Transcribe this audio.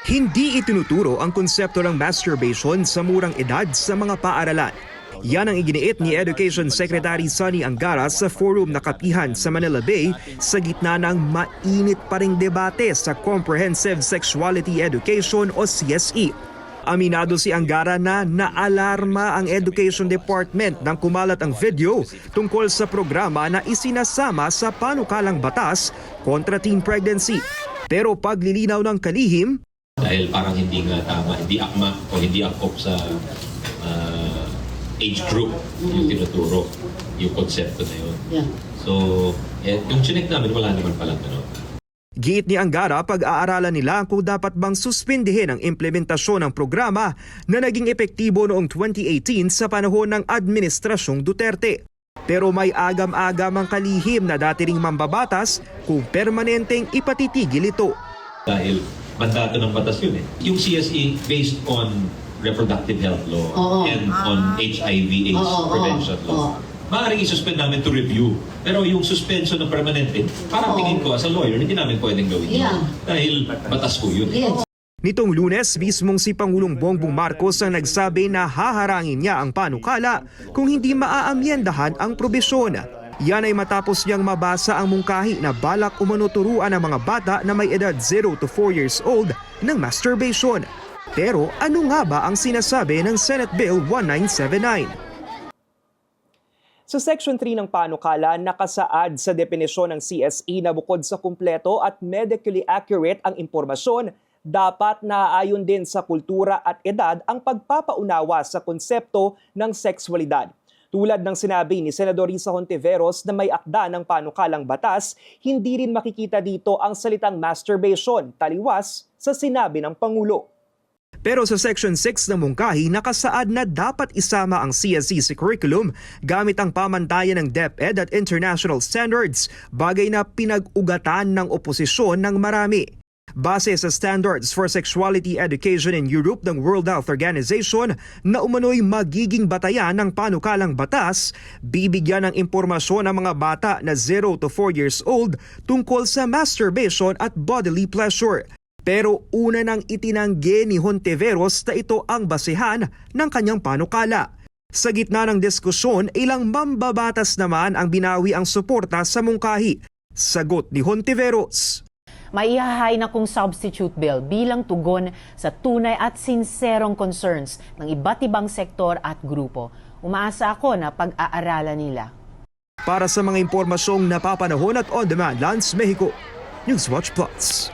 Hindi itinuturo ang konsepto ng masturbation sa murang edad sa mga paaralan. Yan ang iginiit ni Education Secretary Sonny Angara sa forum na kapihan sa Manila Bay sa gitna ng mainit pa ring debate sa Comprehensive Sexuality Education o CSE. Aminado si Angara na naalarma ang Education Department nang kumalat ang video tungkol sa programa na isinasama sa panukalang batas kontra teen pregnancy. Pero paglilinaw ng kalihim, dahil parang hindi nga tama, hindi akma o hindi angkop sa ah, age group yung tinuturo, yung konsepto na yun. Yeah. So, eh, yung chinek namin, wala naman palang ano. Giit ni Angara pag-aaralan nila kung dapat bang suspindihin ang implementasyon ng programa na naging epektibo noong 2018 sa panahon ng Administrasyong Duterte. Pero may agam-agam ang kalihim na dati ring mambabatas kung permanenteng ipatitigil ito. Dahil mandato ng batas yun eh. Yung CSE based on reproductive health law Oo. and on HIV AIDS Oo, oo, prevention law. oo. Maaaring isuspend namin to review. Pero yung suspension na permanente, parang Oo. tingin ko as a lawyer, hindi namin pwedeng gawin yun. Yeah. Dahil batas ko yun. Yes. Nitong lunes, mismong si Pangulong Bongbong Marcos ang nagsabi na haharangin niya ang panukala kung hindi maaamyendahan ang probisyon. Yan ay matapos niyang mabasa ang mungkahi na balak umanuturuan ang mga bata na may edad 0 to 4 years old ng masturbation. Pero ano nga ba ang sinasabi ng Senate Bill 1979? Sa Section 3 ng panukala, nakasaad sa definisyon ng CSE na bukod sa kumpleto at medically accurate ang impormasyon, dapat naaayon din sa kultura at edad ang pagpapaunawa sa konsepto ng sexualidad. Tulad ng sinabi ni Senador Risa Hontiveros na may akda ng panukalang batas, hindi rin makikita dito ang salitang masturbation, taliwas sa sinabi ng Pangulo. Pero sa Section 6 ng mungkahi, nakasaad na dapat isama ang CSE sa curriculum gamit ang pamantayan ng DepEd at international standards, bagay na pinag-ugatan ng oposisyon ng marami. Base sa Standards for Sexuality Education in Europe ng World Health Organization na umano'y magiging batayan ng panukalang batas, bibigyan ng impormasyon ang mga bata na 0 to 4 years old tungkol sa masturbation at bodily pleasure. Pero una nang itinanggi ni Hontiveros na ito ang basehan ng kanyang panukala. Sa gitna ng diskusyon, ilang mambabatas naman ang binawi ang suporta sa mungkahi. Sagot ni Hontiveros. Maihahay na kung substitute bill bilang tugon sa tunay at sinserong concerns ng iba't ibang sektor at grupo. Umaasa ako na pag-aaralan nila. Para sa mga impormasyong napapanahon at on-demand Lance Mexico, Newswatch Plus.